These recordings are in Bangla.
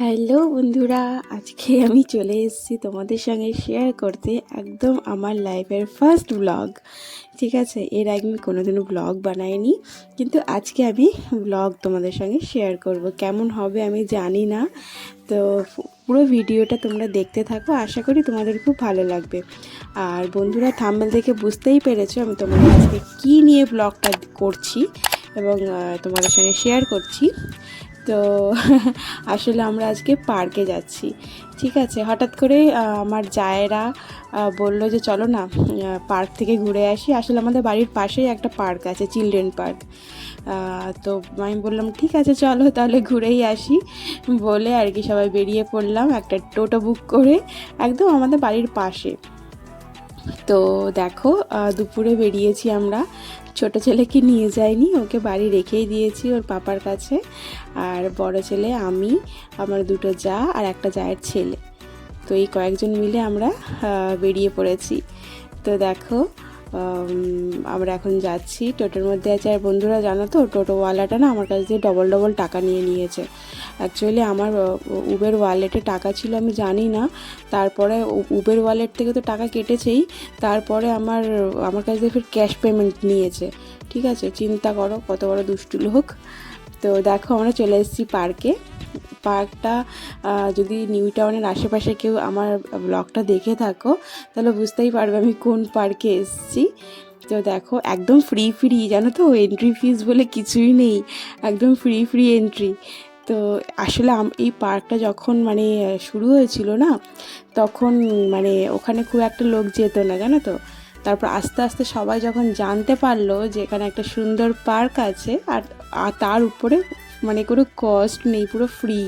হ্যালো বন্ধুরা, আজকে আমি চলে এসেছি তোমাদের সঙ্গে শেয়ার করতে একদম আমার লাইফের ফার্স্ট ব্লগ ঠিক আছে, এর আগে আমি কোনোদিনও ব্লগ বানাইনি, কিন্তু আজকে আমি ব্লগ তোমাদের সঙ্গে শেয়ার করব। কেমন হবে আমি জানি না, তো পুরো ভিডিওটা তোমরা দেখতে থাকো, আশা করি তোমাদের খুব ভালো লাগবে। আর বন্ধুরা থাম্বেল দেখে বুঝতেই পেরেছ আমি তোমাদের আজকে কী নিয়ে ব্লগটা করছি এবং তোমাদের সঙ্গে শেয়ার করছি। তো আসলে আমরা আজকে পার্কে যাচ্ছি। ঠিক আছে, হঠাৎ করে আমার জায়েরা বলল যে চলো না পার্ক থেকে ঘুরে আসি। আসলে আমাদের বাড়ির পাশেই একটা পার্ক আছে, চিলড্রেন পার্ক। তো আমি বললাম, ঠিক আছে, চলো তাহলে ঘুরেই আসি। বলে আর কি সবাই বেরিয়ে পড়লাম, একটা টোটো বুক করে, একদম আমাদের বাড়ির পাশে। তো দেখো দুপুরে বেরিয়েছি আমরা। ছোট ছেলেকে নিয়ে যাইনি, ওকে বাড়ি রেখেই দিয়েছি ওর পাপার কাছে। আর বড় ছেলে আমি, আমার দুটো যা আর একটা জায়ের ছেলে। তো এই কয়েকজন মিলে আমরা বেরিয়ে পড়েছি। তো দেখো আমরা এখন যাচ্ছি। টোটোর মধ্যে আছে। আর বন্ধুরা, জানো তো, টোটোওয়ালাটা না আমার কাছ দিয়ে ডবল ডবল টাকা নিয়ে নিয়েছে। অ্যাকচুয়ালি আমার উবের ওয়ালেটে টাকা ছিল, আমি জানি না। তারপরে উবের ওয়ালেট থেকে তো টাকা কেটেছেই। তারপরে আমার আমার কাছ দিয়ে ফের ক্যাশ পেমেন্ট নিয়েছে। ঠিক আছে? চিন্তা করো, কত বড় দুষ্টু লোক তো দেখো আমরা চলে এসেছি পার্কে। পার্কটা যদি নিউ টাউনের আশেপাশে কেউ আমার ব্লগটা দেখে থাকো, তাহলে বুঝতেই পারবে আমি কোন পার্কে এসেছি। তো দেখো, একদম ফ্রি ফ্রি জানো তো? এন্ট্রি ফিস বলে কিছুই নেই। একদম ফ্রি ফ্রি এন্ট্রি তো আসলে এই পার্কটা যখন মানে শুরু হয়েছিল না, তখন মানে ওখানে খুব একটা লোক যেত না, জানো তো? তারপর আস্তে আস্তে সবাই যখন জানতে পারল যে এখানে একটা সুন্দর পার্ক আছে, আর তার উপরে মানে কোনো কস্ট নেই, পুরো ফ্রি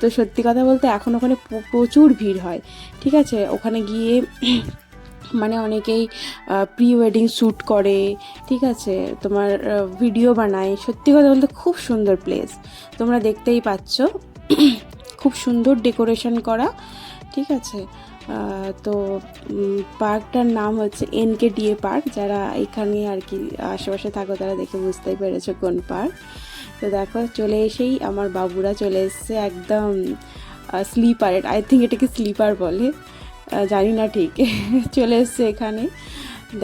তো সত্যি কথা বলতে এখন ওখানে প্রচুর ভিড় হয়, ঠিক আছে? ওখানে গিয়ে মানে অনেকেই প্রি ওয়েডিং শ্যুট করে, ঠিক আছে? তোমার ভিডিও বানায়। সত্যি কথা বলতে খুব সুন্দর প্লেস তোমরা দেখতেই পাচ্ছ। খুব সুন্দর ডেকোরেশন করা, ঠিক আছে? তো পার্কটার নাম হচ্ছে এনকে ডিএ পার্ক। যারা এখানে আর কি আশেপাশে থাকো, তারা দেখে বুঝতেই পেরেছ কোন পার্ক। তো দেখো, চলে এসেই আমার বাবুরা চলে এসছে একদম স্লিপার আই থিঙ্ক এটাকে স্লিপার বলে। জানি না ঠিক। চলে এসছে এখানে।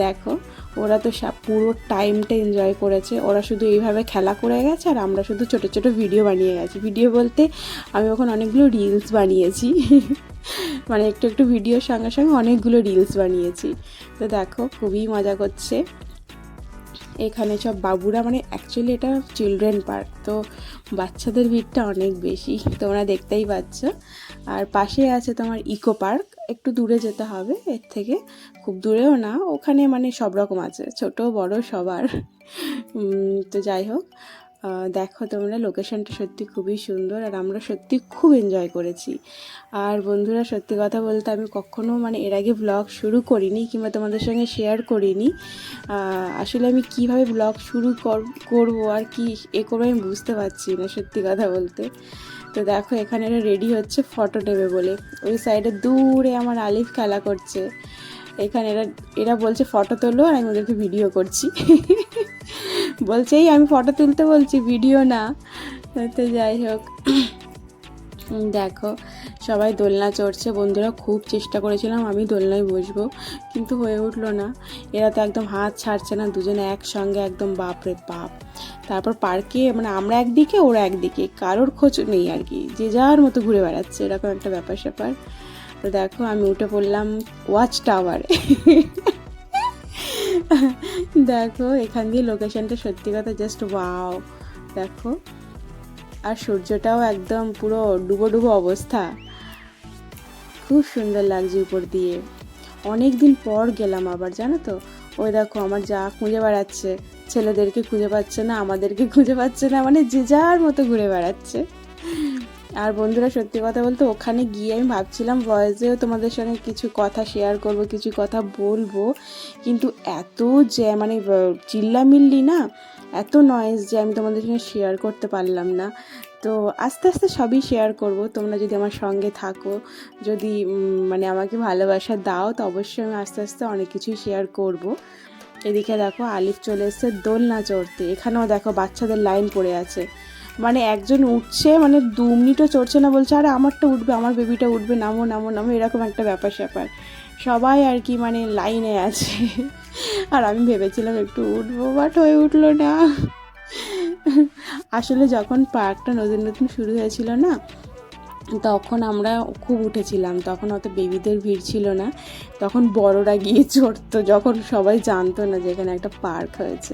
দেখো, ওরা তো সব পুরো টাইমটা এনজয় করেছে। ওরা শুধু এইভাবে খেলা করে গেছে আর আমরা শুধু ছোট ছোট ভিডিও বানিয়ে গেছি। ভিডিও বলতে আমি ওখানে অনেকগুলো রিলস বানিয়েছি। মানে একটু একটু ভিডিওর সঙ্গে সঙ্গে অনেকগুলো রিলস বানিয়েছি। তো দেখো, খুবই মজা করছে। এখানে সব বাবুরা মানে অ্যাকচুয়ালি এটা চিলড্রেন পার্ক তো বাচ্চাদের ভিড়টা অনেক বেশি, তোমরা দেখতেই পাচ্ছ। আর পাশে আছে তোমার ইকো পার্ক একটু দূরে যেতে হবে, এর থেকে খুব দূরেও না, ওখানে মানে সব রকম আছে, ছোট, বড়, সবার। তো যাই হোক দেখো তোমরা লোকেশনটা সত্যি খুবই সুন্দর আর আমরা সত্যি খুব এনজয় করেছি। আর বন্ধুরা, সত্যি কথা বলতে আমি কখনো মানে এর আগে ব্লগ শুরু করিনি কিংবা তোমাদের সঙ্গে শেয়ার করিনি। আসলে আমি কীভাবে ব্লগ শুরু কর- করব আর কি এ করব আমি বুঝতে পারছি না, সত্যি কথা বলতে। তো দেখো, এখানে রেডি হচ্ছে ফটো নেবে বলে। ওই সাইডে দূরে আমার আলিফ খেলা করছে। এখানে এরা এরা বলছে ফটো তোলো আর আমি ওদেরকে ভিডিও করছি। বলছে, এই আমি ফটো তুলতে বলছি ভিডিও না। তো যাই হোক, দেখো, সবাই দোলনা চড়ছে। বন্ধুরা, খুব চেষ্টা করেছিলাম আমি দোলনায় বসবো, কিন্তু হয়ে উঠল না। এরা তো একদম হাত ছাড়ছে না, দুজনে একসঙ্গে একদম, বাপরে বাপ! তারপর পার্কে মানে আমরা একদিকে, ওরা একদিকে, কারোর খোঁজ নেই আর কি। যে যার মতো ঘুরে বেড়াচ্ছে, এরকম একটা ব্যাপার স্যাপার তো দেখো, আমি উঠে পড়লাম ওয়াচ টাওয়ারে দেখো, এখান দিয়ে লোকেশনটা সত্যি কথা জাস্ট ওয়াও দেখো, আর সূর্যটাও একদম পুরো ডুবো ডুবো অবস্থা। খুব সুন্দর লাগছে উপর দিয়ে। অনেক দিন পর গেলাম আবার, জানো তো? ওই দেখো, আমার যা খুঁজে বেড়াচ্ছে, ছেলেদেরকে খুঁজে পাচ্ছে না, আমাদেরকে খুঁজে পাচ্ছে না মানে যে যার মতো ঘুরে বেড়াচ্ছে। আর বন্ধুরা, সত্যি কথা বলতে ওখানে গিয়ে আমি ভাবছিলাম ভয়েসেও তোমাদের সঙ্গে কিছু কথা শেয়ার করব, কিছু কথা বলব। কিন্তু এত যে মানে চিল্লামিল্লি না, এত নয়েজ যে আমি তোমাদের সঙ্গে শেয়ার করতে পারলাম না। তো আস্তে আস্তে সবই শেয়ার করব। তোমরা যদি আমার সঙ্গে থাকো, যদি মানে আমাকে ভালোবাসা দাও, তো অবশ্যই আমি আস্তে আস্তে অনেক কিছুই শেয়ার করব। এদিকে দেখো, আলিফ চলে এসছে দোলনা চড়তে। এখানেও দেখো, বাচ্চাদের লাইন পড়ে আছে। মানে একজন উঠছে মানে দু মিনিটও চড়ছে না বলছে, আরে, আমারটা উঠবে, আমার বেবিটা উঠবে, নামো নামো নামো, এরকম একটা ব্যাপার স্যাপার। সবাই আর কি মানে লাইনে আছে। আর আমি ভেবেছিলাম একটু উঠবো বাট হয়ে উঠল না। আসলে যখন পার্কটা নতুন নতুন শুরু হয়েছিল না তখন আমরা খুব উঠেছিলাম, তখন অত বেবিদের ভিড় ছিল না। তখন বড়রা গিয়ে চড়তো, যখন সবাই জানতো না যে এখানে একটা পার্ক হয়েছে।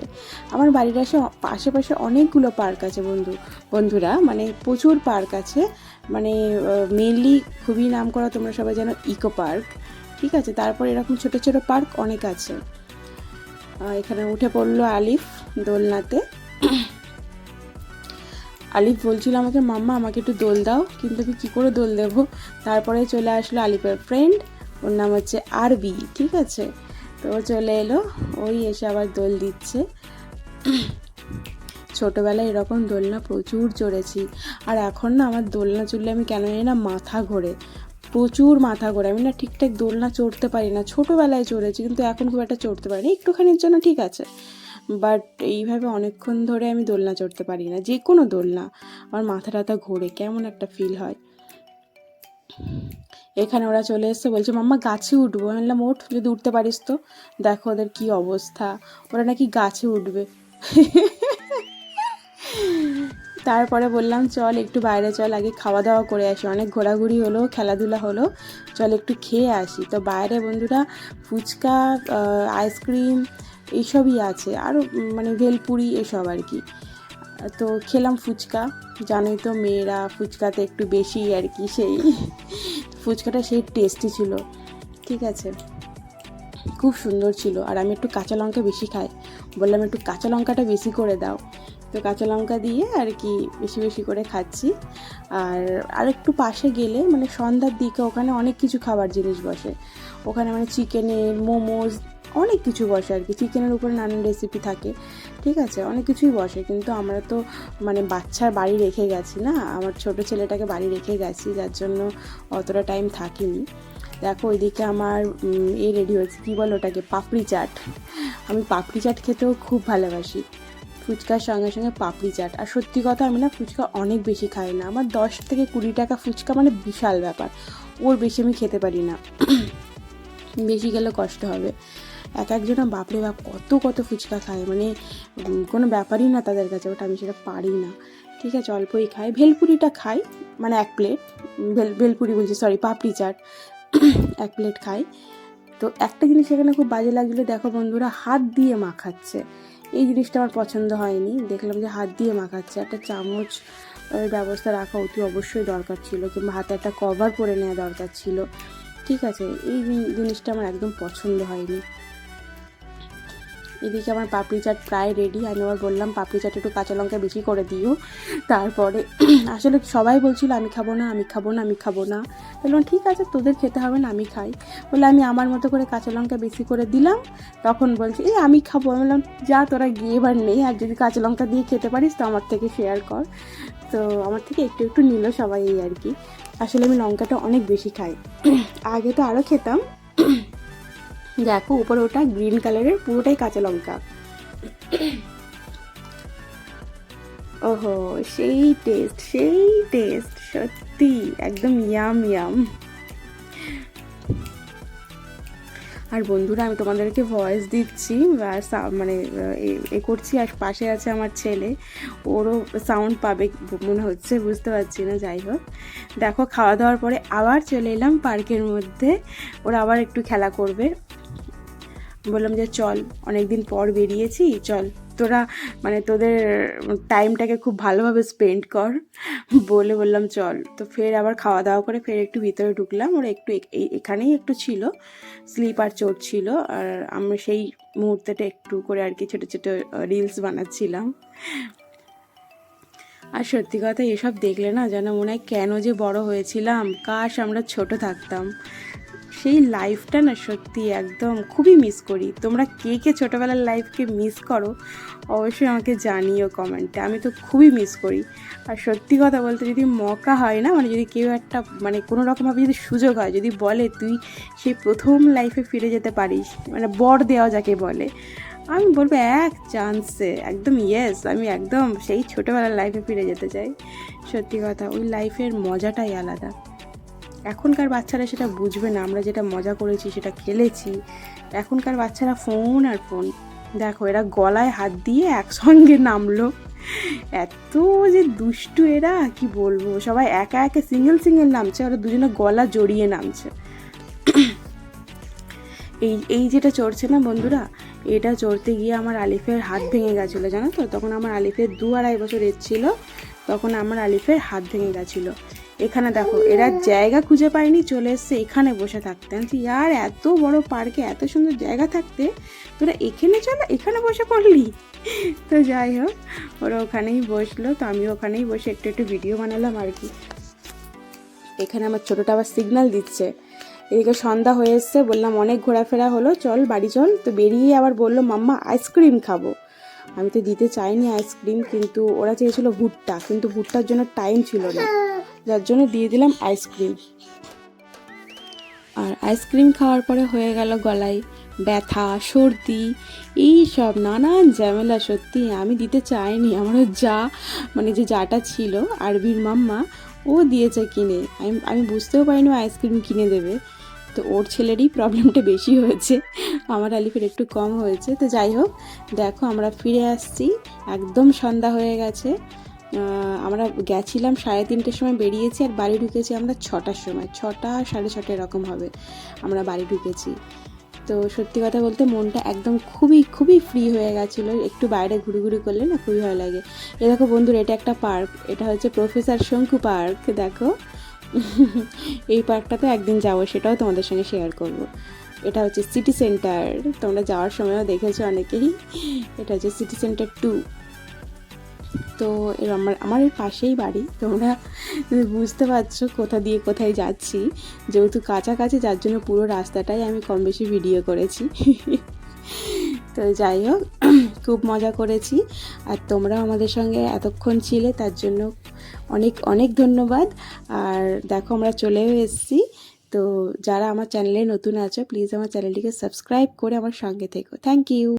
আমার বাড়ির আসে, আশেপাশে অনেকগুলো পার্ক আছে বন্ধু, বন্ধুরা মানে প্রচুর পার্ক আছে। মানে মেনলি খুবই নাম করা তোমরা সবাই জানো ইকো পার্ক, ঠিক আছে? তারপর এরকম ছোট ছোট পার্ক অনেক আছে। এখানে উঠে পড়ল আলিফ দোলনাতে। আলিফ বলছিল আমাকে, মাম্মা, আমাকে একটু দোল দাও। কিন্তু আমি কী করে দোল দেবো? তারপরে চলে আসলো আলিফের ফ্রেন্ড ওর নাম হচ্ছে আরবি, ঠিক আছে? তো চলে এলো, ওই এসে আবার দোল দিচ্ছে। ছোটোবেলায় এরকম দোলনা প্রচুর চড়েছি। আর এখন না আমার দোলনা চড়লে আমি কেন জানি না মাথা ঘোরে। প্রচুর মাথা ঘোরে। আমি না ঠিকঠাক দোলনা চড়তে পারি না। ছোটোবেলায় চড়েছি, কিন্তু এখন খুব একটা চড়তে পারি না একটুখানির জন্য ঠিক আছে। বাট এইভাবে অনেকক্ষণ ধরে আমি দোলনা চড়তে পারি না যে কোনো দোলনা। আমার মাথা টাথা ঘোরে, কেমন একটা ফিল হয়। এখানে ওরা চলে এসছে, বলছে, মাম্মা, গাছে উঠবো। আমি বললাম, ওঠ, যদি উঠতে পারিস তো। দেখো ওদের কি অবস্থা। ওরা নাকি গাছে উঠবে। তারপরে বললাম, চল, একটু বাইরে চল, আগে খাওয়া দাওয়া করে আসি। অনেক ঘোরাঘুরি হলো, খেলাধুলা হলো। চল, একটু খেয়ে আসি। তো বাইরে বন্ধুরা, ফুচকা আইসক্রিম এইসবই আছে। আরও মানে ভেলপুরি এসব আর কি। তো খেলাম ফুচকা। জানোই তো মেয়েরা ফুচকাতে একটু বেশি আর কি সেই, ফুচকাটা সেই টেস্টি ছিল। ঠিক আছে। খুব সুন্দর ছিল। আর আমি একটু কাঁচা লঙ্কা বেশি খাই। বললাম একটু কাঁচা লঙ্কাটা বেশি করে দাও। তো কাঁচা লঙ্কা দিয়ে আর কি বেশি বেশি করে খাচ্ছি। আর আর একটু পাশে গেলে মানে সন্ধ্যার দিকে ওখানে অনেক কিছু খাবার জিনিস বসে। ওখানে মানে চিকেনের মোমোজ অনেক কিছু বসে আর কি। চিকেনের উপরে নানান রেসিপি থাকে, ঠিক আছে? অনেক কিছুই বসে, কিন্তু আমরা তো মানে বাচ্চার বাড়ি রেখে গেছি না? আমার ছোট ছেলেটাকে বাড়ি রেখে গেছি, যার জন্য অতটা টাইম থাকিনি। দেখো, ওইদিকে আমার এ রেডি হয়েছে, কী বলো ওটাকে? পাপড়ি চাট। আমি পাপড়ি চাট খেতেও খুব ভালোবাসি। ফুচকার সঙ্গে সঙ্গে পাপড়ি চাট। আর সত্যি কথা, আমি না ফুচকা অনেক বেশি খাই না। আমার দশ থেকে কুড়ি টাকা ফুচকা মানে বিশাল ব্যাপার। ওর বেশি আমি খেতে পারি না। বেশি গেলে কষ্ট হবে। এক একজনা বাপরে বাপ, কত কত ফুচকা খায়। মানে কোনো ব্যাপারই না তাদের কাছে, ওটা আমি সেটা পারি না। ঠিক আছে, অল্পই খাই ভেলপুরিটা খাই মানে এক প্লেট। ভেল, ভেলপুরি বলছি সরি পাপড়ি চাট। এক প্লেট খাই তো একটা জিনিস এখানে খুব বাজে লাগছিল দেখো বন্ধুরা, হাত দিয়ে মাখাচ্ছে। এই জিনিসটা আমার পছন্দ হয়নি। দেখলাম যে হাত দিয়ে মাখাচ্ছে। একটা চামচ ব্যবস্থা রাখা অতি অবশ্যই দরকার ছিল, কিংবা হাতে একটা কভার পরে নেওয়া দরকার ছিল। ঠিক আছে, এই জিনিসটা আমার একদম পছন্দ হয়নি। এদিকে আমার পাপড়ি চাট প্রায় রেডি আমি আবার বললাম, পাপড়ি চাট একটু কাঁচা লঙ্কা বেশি করে দিও। তারপরে আসলে সবাই বলছিল, আমি খাব না, আমি খাব না, আমি খাব না। বললাম, ঠিক আছে, তোদের খেতে হবে না, আমি খাই। বলে আমি আমার মতো করে কাঁচা লঙ্কা বেশি করে দিলাম। তখন বলছে, এই, আমি খাব। আমি বললাম, যা, তোরা গিয়ে এবার নেই আর যদি কাঁচা লঙ্কা দিয়ে খেতে পারিস, তো আমার থেকে শেয়ার কর। তো আমার থেকে একটু একটু নিল সবাই এই আর কি। আসলে আমি লঙ্কাটা অনেক বেশি খাই। আগে তো আরও খেতাম। দেখো, উপরে ওটা গ্রিন কালারের পুরোটাই কাঁচা লঙ্কা। ওহো, সেই টেস্ট সেই টেস্ট সত্যি, একদম ইয়াম ইয়াম আর বন্ধুরা, আমি তোমাদেরকে ভয়েস দিচ্ছি মানে এ করছি, আর পাশে আছে আমার ছেলে। ওরও সাউন্ড পাবে, মনে হচ্ছে, বুঝতে পারছি না, যাই হোক। দেখো, খাওয়া দাওয়ার পরে আবার চলে এলাম পার্কের মধ্যে। ওরা আবার একটু খেলা করবে। বললাম যে, চল অনেক দিন পর বেরিয়েছি, চল, তোরা মানে তোদের টাইমটাকে খুব ভালোভাবে স্পেন্ড কর। বলে বললাম, চল। তো ফের আবার খাওয়া দাওয়া করে ফের একটু ভিতরে ঢুকলাম, ওরা একটু এখানেই একটু ছিল স্লিপার চোট ছিল, আর আমরা সেই মুহূর্তেটা একটু করে আর কি ছোটো ছোটো রিলস বানাচ্ছিলাম। আর সত্যি কথা এসব দেখলে না যেন মনে হয় কেন যে বড় হয়েছিলাম, কাশ আমরা ছোট থাকতাম। সেই লাইফটা না সত্যি একদম খুবই মিস করি। তোমরা কে কে ছোটোবেলার লাইফকে মিস করো, অবশ্যই আমাকে জানিও কমেন্টে আমি তো খুবই মিস করি। আর সত্যি কথা বলতে যদি মকা হয় না মানে যদি কেউ একটা মানে কোনো রকমভাবে যদি সুযোগ হয়, যদি বলে তুই সেই প্রথম লাইফে ফিরে যেতে পারিস মানে বর দেওয়া যাকে বলে, আমি বলব এক চান্সে একদম ইয়েস আমি একদম সেই ছোটোবেলার লাইফে ফিরে যেতে চাই। সত্যি কথা, ওই লাইফের মজাটাই আলাদা। এখনকার বাচ্চারা সেটা বুঝবে না। আমরা যেটা মজা করেছি, সেটা খেলেছি। এখনকার বাচ্চারা ফোন আর ফোন। দেখো, এরা গলায় হাত দিয়ে একসঙ্গে নামলো। এত যে দুষ্টু এরা, কি বলব? সবাই একা একা সিঙ্গেল সিঙ্গেল নামছে, ওরা দুজনে গলা জড়িয়ে নামছে। এই এই যেটা চড়ছে না বন্ধুরা, এটা চড়তে গিয়ে আমার আলিফের হাত ভেঙে গেছিল, জানো তো? তখন আমার আলিফের দু আড়াই বছর এজ ছিল, তখন আমার আলিফের হাত ভেঙে গেছিল। এখানে দেখো এরা জায়গা খুঁজে পায়নি চলে এসছে এখানে বসে থাকতে। বলছি, ইয়ার এত বড় পার্কে এত সুন্দর জায়গা থাকতে তোরা এখানে চলো এখানে বসে পড়লি? তো যাই হোক ওরা ওখানেই বসল তো আমি ওখানেই বসে একটু একটু ভিডিও বানালাম আর কি। এখানে আমার ছোটোটা আবার সিগন্যাল দিচ্ছে। এদিকে সন্ধ্যা হয়ে এসছে বললাম অনেক ঘোরাফেরা হলো চল বাড়ি চল। তো বেরিয়ে আবার বলল মাম্মা আইসক্রিম খাব। আমি তো দিতে চাইনি আইসক্রিম কিন্তু ওরা চেয়েছিল ভুট্টা কিন্তু ভুট্টার জন্য টাইম ছিল না। যার জন্য দিয়ে দিলাম আইসক্রিম আর আইসক্রিম খাওয়ার পরে হয়ে গেল গলায় ব্যথা, সর্দি এই সব নানান ঝামেলা সত্যি আমি দিতে চাইনি। আমারও যা মানে যে যাটা ছিল আরবির মাম্মা, ও দিয়েছে কিনে। আমি আমি বুঝতেও পারিনি আইসক্রিম কিনে দেবে। তো ওর ছেলেরই প্রবলেমটা বেশি হয়েছে, আমার আলিফের একটু কম হয়েছে। তো যাই হোক, দেখো আমরা ফিরে আসছি, একদম সন্ধ্যা হয়ে গেছে। আমরা গেছিলাম সাড়ে তিনটের সময় বেরিয়েছি আর বাড়ি ঢুকেছি আমরা ছটার সময়। ছটা সাড়ে ছটা এরকম হবে আমরা বাড়ি ঢুকেছি। তো সত্যি কথা বলতে মনটা একদম খুবই খুবই ফ্রি হয়ে গেছিল। একটু বাইরে ঘুরে ঘুরে করলে না খুবই ভালো লাগে। এ দেখো বন্ধুর, এটা একটা পার্ক এটা হচ্ছে প্রফেসর শঙ্কু পার্ক দেখো। এই পার্কটাতে একদিন যাব, সেটাও তোমাদের সঙ্গে শেয়ার করব। এটা হচ্ছে সিটি সেন্টার তোমরা যাওয়ার সময়ও দেখেছ অনেকেই। এটা হচ্ছে সিটি সেন্টার টু তো আমার আমার পাশেই বাড়ি। তোমরা বুঝতে পারছ কোথা দিয়ে কোথায় যাচ্ছি। যেহেতু কাছাকাছি, যার জন্য পুরো রাস্তাটাই আমি কম বেশি ভিডিও করেছি। তো যাই হোক, খুব মজা করেছি। আর তোমরাও আমাদের সঙ্গে এতক্ষণ ছিলে, তার জন্য অনেক অনেক ধন্যবাদ। আর দেখো, আমরা চলেও এসেছি। তো যারা আমার চ্যানেলে নতুন আছো প্লিজ আমার চ্যানেলটিকে সাবস্ক্রাইব করে আমার সঙ্গে থেকো। Thank you